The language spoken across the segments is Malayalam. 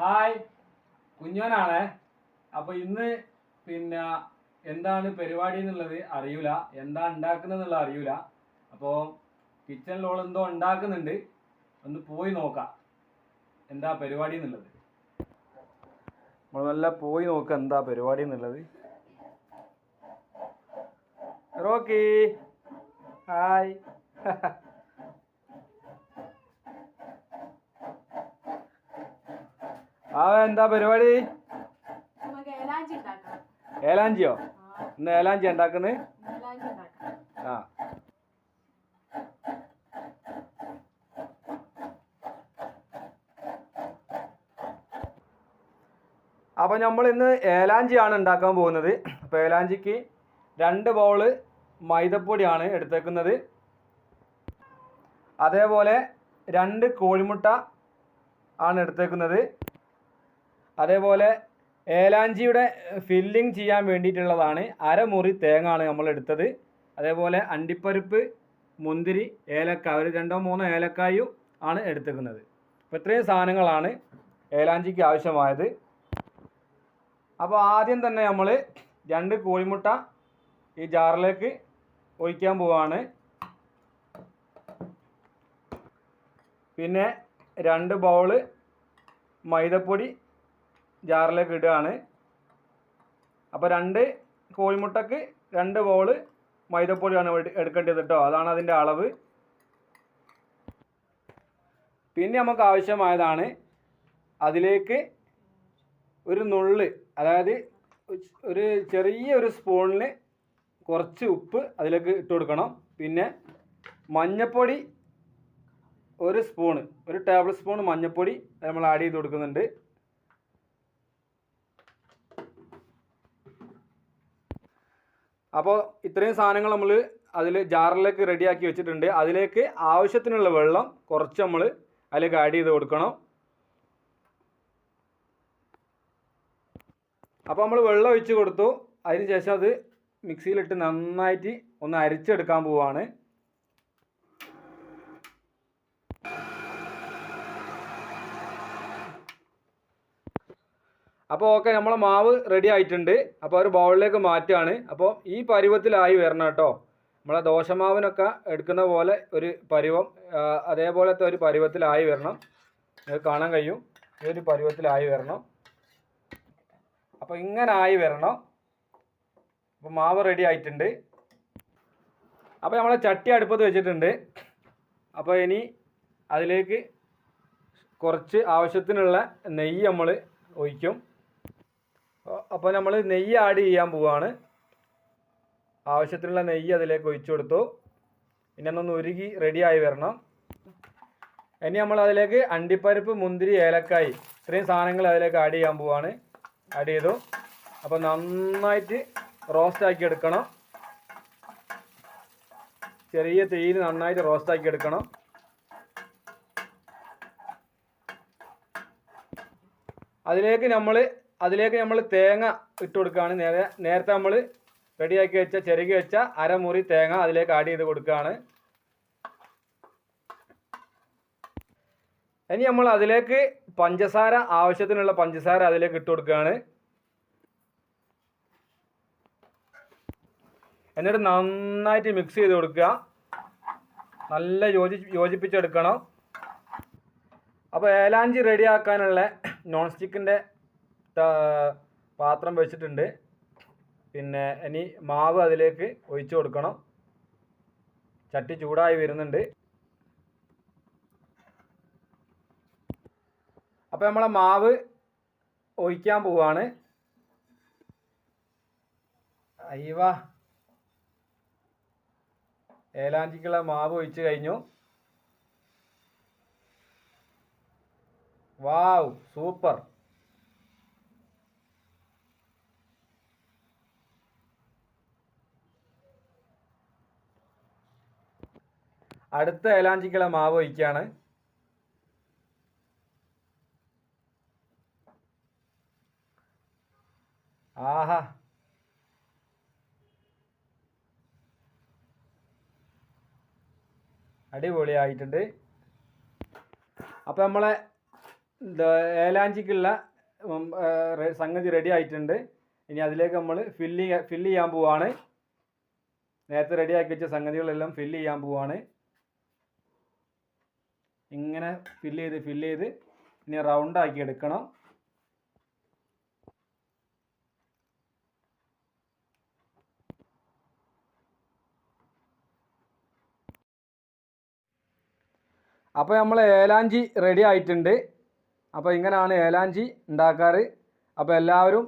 ഹായ്. കുഞ്ഞോനാണ്. അപ്പൊ ഇന്ന് പിന്നെ എന്താണ് പരിപാടി എന്നുള്ളത് അറിയൂല. എന്താ ഉണ്ടാക്കുന്നത് എന്നുള്ളത് അറിയൂല അപ്പോൾ കിച്ചണിലോൾ എന്തോ ഉണ്ടാക്കുന്നുണ്ട്. ഒന്ന് പോയി നോക്കാം. എന്താ പരിപാടി എന്നുള്ളത്? നമ്മൾ നല്ല പോയി നോക്കാം എന്താ പരിപാടി എന്നുള്ളത്. റോക്കി. ഹായ്. ആ എന്താ പരിപാടി? ഏലാഞ്ചിയോ? ഇന്ന് ഏലാഞ്ചി ഉണ്ടാക്കുന്നത് ഏലാഞ്ചി ആ. അപ്പോൾ നമ്മൾ ഇന്ന് ഏലാഞ്ചിയാണ് ഉണ്ടാക്കാൻ പോകുന്നത്. അപ്പോൾ ഏലാഞ്ചിക്ക് രണ്ട് ബൗൾ മൈദപ്പൊടിയാണ് എടുത്തേക്കുന്നത്. അതേപോലെ രണ്ട് കോഴിമുട്ട ആണ് എടുത്തേക്കുന്നത്. അതേപോലെ ഏലാഞ്ചിയുടെ ഫില്ലിംഗ് ചെയ്യാൻ വേണ്ടിയിട്ടുള്ളതാണ് അരമുറി തേങ്ങ ആണ് നമ്മൾ എടുത്തത്. അതേപോലെ അണ്ടിപ്പരിപ്പ് മുന്തിരി ഏലക്ക ഒരു രണ്ടോ മൂന്നോ ഏലക്കായും ആണ് എടുത്തേക്കുന്നത് അപ്പോൾ ഇത്രയും സാധനങ്ങളാണ് ഏലാഞ്ചിക്ക് ആവശ്യമായത്. അപ്പോൾ ആദ്യം തന്നെ നമ്മൾ രണ്ട് കോഴിമുട്ട ഈ ജാറിലേക്ക് ഒഴിക്കാൻ പോവാണ്. പിന്നെ രണ്ട് ബൗൾ മൈദപ്പൊടി ജാറിലേക്ക് ഇടുകയാണ്. അപ്പോൾ രണ്ട് കോഴിമുട്ടക്ക് രണ്ട് ബോൾ മൈദപ്പൊടിയാണ് എടുക്കേണ്ടത് കേട്ടോ അതാണ് അതിന്റെ അളവ്. പിന്നെ നമുക്ക് ആവശ്യമായതാണ് അതിലേക്ക് ഒരു നുള്ള് അതായത് ഒരു ചെറിയ ഒരു സ്പൂണിൽ കുറച്ച് ഉപ്പ് അതിലേക്ക് ഇട്ട് കൊടുക്കണം. പിന്നെ മഞ്ഞപ്പൊടി ഒരു സ്പൂണ് ഒരു ടേബിൾ സ്പൂൺ മഞ്ഞപ്പൊടി നമ്മൾ ആഡ് ചെയ്ത് കൊടുക്കുന്നുണ്ട്. അപ്പോൾ ഇത്രയും സാധനങ്ങൾ നമ്മൾ അതിൽ ജാറിലേക്ക് റെഡിയാക്കി വെച്ചിട്ടുണ്ട്. അതിലേക്ക് ആവശ്യത്തിനുള്ള വെള്ളം കുറച്ച് നമ്മൾ അതിലേക്ക് ആഡ് ചെയ്ത് കൊടുക്കണം. അപ്പോൾ നമ്മൾ വെള്ളം ഒഴിച്ച് കൊടുത്തു. അതിന് ശേഷം അത് മിക്സിയിലിട്ട് നന്നായിട്ട് ഒന്ന് അരിച്ചെടുക്കാൻ പോവാണ്. അപ്പോൾ ഓക്കെ നമ്മളെ മാവ് റെഡി ആയിട്ടുണ്ട്. അപ്പോൾ ഒരു ബൗളിലേക്ക് മാറ്റുകയാണ് അപ്പോൾ ഈ പരുവത്തിലായി വരണം കേട്ടോ. നമ്മളെ ദോശമാവിനൊക്കെ എടുക്കുന്ന പോലെ ഒരു പരുവം അതേപോലത്തെ ഒരു പരുവത്തിലായി വരണം. കാണാൻ കഴിയും. ഈ ഒരു പരുവത്തിലായി വരണം. അപ്പോൾ ഇങ്ങനെ ആയി വരണം. അപ്പോൾ മാവ് റെഡി ആയിട്ടുണ്ട്. അപ്പോൾ നമ്മളെ ചട്ടി അടുപ്പത്ത് വെച്ചിട്ടുണ്ട്. അപ്പോൾ ഇനി അതിലേക്ക് കുറച്ച് ആവശ്യത്തിനുള്ള നെയ്യ് നമ്മൾ ഒഴിക്കും. അപ്പോൾ നമ്മൾ നെയ്യ് ആഡ് ചെയ്യാൻ പോവാണ്. ആവശ്യത്തിനുള്ള നെയ്യ് അതിലേക്ക് ഒഴിച്ചു കൊടുത്തു. പിന്നെ ഒന്ന് ഉരുകി റെഡിയായി വരണം. ഇനി നമ്മൾ അതിലേക്ക് അണ്ടിപ്പരിപ്പ് മുന്തിരി ഏലക്കായി ഇത്രയും സാധനങ്ങൾ അതിലേക്ക് ആഡ് ചെയ്യാൻ പോവാണ്. ആഡ് ചെയ്തു. അപ്പോൾ നന്നായിട്ട് റോസ്റ്റ് ആക്കി എടുക്കണം. ചെറിയ തീയിൽ നന്നായിട്ട് റോസ്റ്റ് ആക്കി എടുക്കണം. അതിലേക്ക് നമ്മൾ അതിലേക്ക് നമ്മൾ തേങ്ങ ഇട്ട് കൊടുക്കുകയാണ്. നേരെ നേരത്തെ നമ്മൾ റെഡിയാക്കി വെച്ച ചെറുകി വെച്ച അരമുറി തേങ്ങ അതിലേക്ക് ആഡ് ചെയ്ത് കൊടുക്കുകയാണ്. ഇനി നമ്മൾ അതിലേക്ക് പഞ്ചസാര ആവശ്യത്തിനുള്ള പഞ്ചസാര അതിലേക്ക് ഇട്ട് കൊടുക്കുകയാണ്. എന്നിട്ട് നന്നായിട്ട് മിക്സ് ചെയ്ത് കൊടുക്കുക. നല്ല യോജി യോജിപ്പിച്ചെടുക്കണം. അപ്പോൾ ഏലാഞ്ചി റെഡിയാക്കാനുള്ള നോൺ സ്റ്റിക്കിന്റെ പാത്രം വെച്ചിട്ടുണ്ട്. പിന്നെ ഇനി മാവ് അതിലേക്ക് ഒഴിച്ചു കൊടുക്കണം. ചട്ടി ചൂടായി വരുന്നുണ്ട്. അപ്പോൾ നമ്മളെ മാവ് ഒഴിക്കാൻ പോവാണ്. അയ്യവാ. ഏലാഞ്ചിക്കുള്ള മാവ് ഒഴിച്ച് കഴിഞ്ഞു. Wow super. അടുത്ത ഏലാഞ്ചിക്കുള്ള മാവ് ഒഴിക്കുകയാണ് ആഹാ. അടിപൊളിയായിട്ടുണ്ട്. അപ്പോൾ നമ്മളെ ഏലാഞ്ചിക്കുള്ള സംഗതി റെഡി ആയിട്ടുണ്ട്. ഇനി അതിലേക്ക് നമ്മൾ ഫില്ല് ഫില്ല് ചെയ്യാൻ പോവാണ്. നേരത്തെ റെഡിയാക്കി വെച്ച സംഗതികളെല്ലാം ഫില്ല് ചെയ്യാൻ പോവാണ്. ഇങ്ങനെ ഫില്ല് ചെയ്ത് ഫില്ല് ചെയ്ത് ഇനി റൗണ്ട് ആക്കി എടുക്കണം. അപ്പോൾ നമ്മൾ ഏലാഞ്ചി റെഡി ആയിട്ടുണ്ട്. അപ്പോൾ ഇങ്ങനെയാണ് ഏലാഞ്ചി ഉണ്ടാക്കാറ്. അപ്പോൾ എല്ലാവരും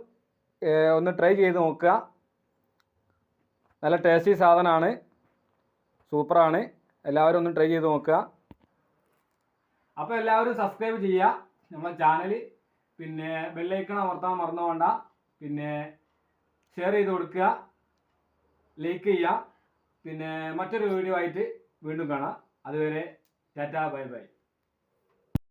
ഒന്ന് ട്രൈ ചെയ്ത് നോക്കുക. നല്ല ടേസ്റ്റി സാധനമാണ് സൂപ്പറാണ്. എല്ലാവരും ഒന്ന് ട്രൈ ചെയ്ത് നോക്കുക. അപ്പോൾ എല്ലാവരും സബ്സ്ക്രൈബ് ചെയ്യുക നമ്മളെ ചാനൽ പിന്നെ ബെല്ലൈക്കൺ അമർത്താൻ മറന്നു വേണ്ട. പിന്നെ ഷെയർ ചെയ്ത് കൊടുക്കുക. ലൈക്ക് ചെയ്യുക പിന്നെ മറ്റൊരു വീഡിയോ ആയിട്ട് വീണ്ടും കാണാം. അതുവരെ ടാറ്റാ ബൈ ബൈ.